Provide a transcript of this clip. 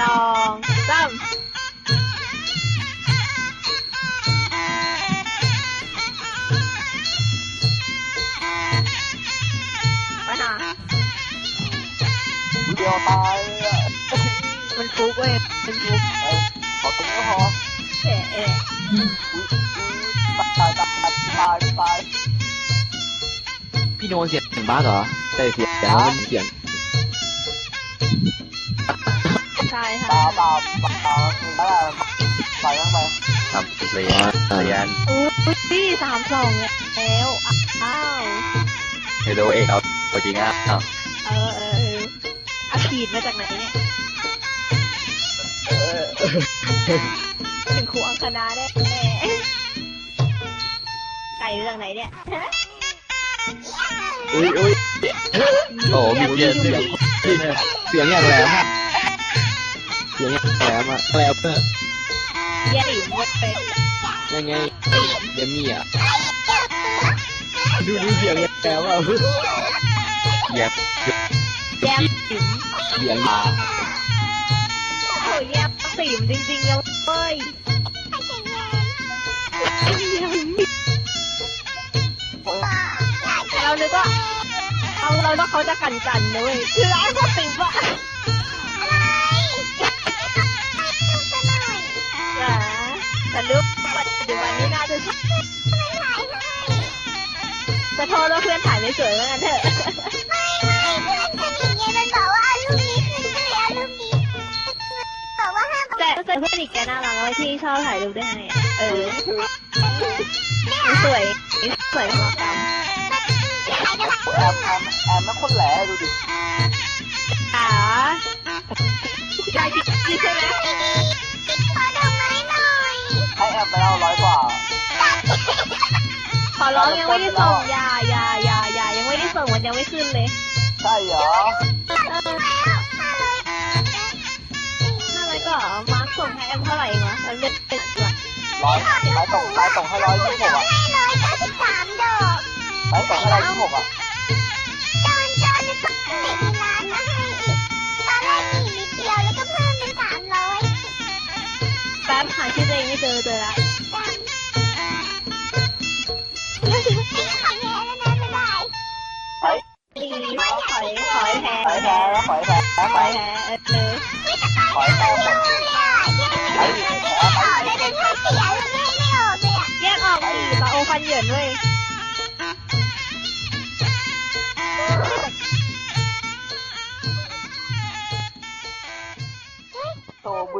สองสามไปหาเดียวตายอะมันฟุกเว้ยมันฟุกเอ้ยขอตรงนี้ก็พอเอะเอะอุ๊ยอุ๊ยตายตายตายตายตายพี่โนเสียงบ้าเหรอใช่เสียงแต่ว่ามันเสียงใช่ตาค่ะตาตาตาไปยังไปทำระยะระยะอุ้ยสามสองแล้วอ้าวเฮโดเอกเอาตัวจริงอะอ้าวเออเออเอออาขีดมาจากไหนเนี่ยเออถึงครูอังคณาได้แน่ไก่มาจากไหนเนี่ยอุ้ยอุ้ยโอ้มีเสียงเสียงเสียงอย่างแหลม อะเสียงอย่างแหลมอะแหลมอะเยี่ยมเว้ยยังไงเดมี่อะดูดูเสียงอย่างแหลมอะแยบแย้มติ๋มเสียงมาโอ้โหแย้มติ๋มจริงๆเลยเว้ยเรานึกว่าเอาเราต้องเขาจะกันกันนะเว้ยคือไอ้พวกติ๋มอะ จะใช่จะโทษว่าเพื่อนถ่ายไม่สวยว่างั้นเถอะแต่แต่เพื่อนอีกแกน่ารักเว้ยที่ชอบถ่ายรูปด้วยไงเออสวยสวยมากแอมแอมแอมนั่นคนแหล่ดูดิอ่าได้จริงใช่ไหมให้แอมไปแล้วร้อยกว่า ขอร้องยังไม่ได้ส่งอย่าอย่าอย่าอย่ายังไม่ได้ส่งมันยังไม่ขึ้นเลยใช่เหรอถ้าไรก็มาร์คส่งให้แอมเท่าไหร่เองวะเราเลือกเป็นตัวร้อยร้อยส่งร้อยส่งให้ร้อยยี่สิบหกอะร้อยส่งให้ร้อยยี่สิบหกอะแป๊บหาชื่อตัวเองไม่เจอเจอละ ดีขอถอยถอยแพ้ขอยแพ้แล้วขอยแพ้ถอยแพ้เออขอยแพ้หมดแพ้ไปดิแยกออกดิปะโอฟันเหยินเว้ย